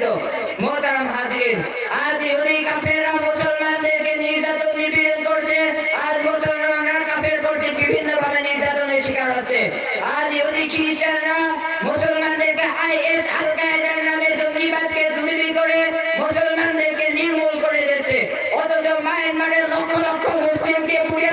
নির্যাতিত মোহতারাম হাজিরিন। আজ ইহুদি কাফেররা মুসলমানদেরকে নির্যাতন নিপীড়ন করছে আর মুসলমানরা কাফের কর্তৃক বিভিন্ন ভাবে নির্যাতনের শিকার হচ্ছে। আজ ইহুদি খ্রিস্টানরা মুসলমানদেরকে আইএস আল কায়েদার নামে জঙ্গিবাদকে দুর্নীতি করে মুসলমানদেরকে নির্মূল করে দিচ্ছে। অথচ মায়ানমারের লক্ষ লক্ষ মুসলিমকে পুড়িয়ে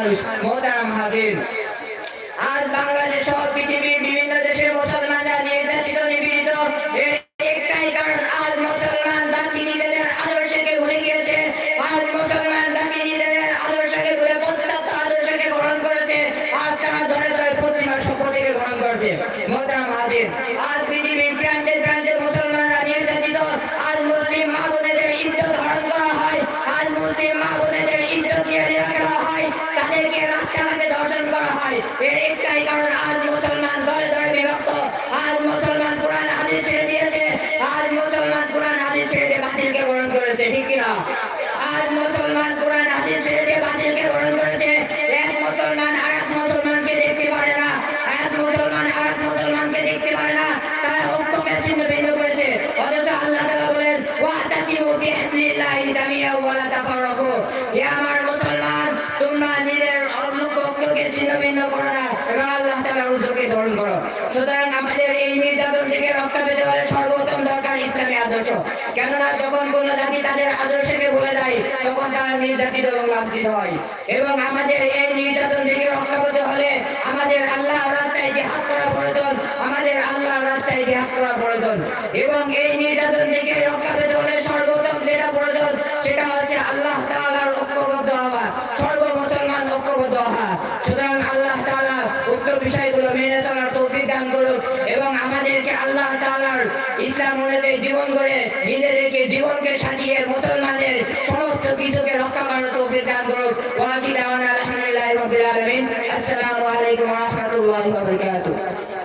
মানুষ মোহতারাম হাজির আজ বাংলাদেশ সহ পৃথিবীর বিভিন্ন দেশের মুসলমানরা নির্যাতিত, নিপীড়িত একটাই কারণ, আজ মুসলমান জাতি নিজেদের আদর্শকে ভুলে গিয়েছে। আজ মুসলমান জাতি নিজেদের আদর্শকে ভুলে আদর্শকে গ্রহণ করেছে। আজ তারা ধরে ধরে পশ্চিমা শপথকে গ্রহণ করেছে। মোহতারাম হাজির আজ এর একটাই কারণ আজ মুসলমান দলে দলে বিভক্ত। আজ মুসলমান কোরআন হাদিস ছেড়ে দিয়েছে। আজ মুসলমান কোরআন হাদিস ছেড়ে দিয়ে বাতিলকে গ্রহণ করেছে, ঠিক কিনা? আজ মুসলমান কোরআন হাদিস ছেড়ে দিয়ে বাতিলকে গ্রহণ করেছে। এক মুসলমান আর এক মুসলমানকে দেখতে পারে না। এক মুসলমান আর এক মুসলমানকে দেখতে পারে না। তারা ঐক্যকে ছিন্ন ভিন্ন করেছে। অথচ আল্লাহ তাআলা বলেন ওয়াতাসিমু বিহাবলিল্লাহি জামিআ ওয়া লা তাফাররাকু। হে আমার মুসলমান, তোমরা নিজের ঐক্যকে ছিন্ন ভিন্ন করো না। এবং আল্লাহ তাআলার ঐক্যকে ধারণ করো। সুতরাং আমাদের এই নির্যাতন থেকে রক্ষা পেতে হলে সর্বোত্তম দরকার ইসলামী আদর্শ। কেননা যখন কোন জাতি তাদের আদর্শকে ভুলে যায়, তখন তারা নির্যাতিত এবং লাঞ্ছিত হয়। এবং আমাদের এই নির্যাতন থেকে রক্ষা পেতে হলে আমাদের আল্লাহ রাস্তায় জিহাদ করা প্রয়োজন, আমাদের আল্লাহ রাস্তায় জিহাদ করা প্রয়োজন। এবং এই নির্যাতন থেকে রক্ষা পেতে হলে সর্বোত্তম যেটা প্রয়োজন, সেটা হচ্ছে আল্লাহ তাআলার ঐক্যবদ্ধ হওয়া সর্ব মুসলমান ঐক্যবদ্ধ হওয়া। সুতরাং আল্লাহ তাআলা দান করুক এবং আমাদেরকে আল্লাহ তালার ইসলাম অনুযায়ী জীবন করে নিজেদেরকে জীবনকে সাজিয়ে মুসলমানের সমস্ত কিছুকে রক্ষা করার তৌফিক দান করুক। ওয়া আখির দাওয়ানা আলহামদুলিল্লাহি আসসালামু আলাইকুম রাহমাতুল্লাহি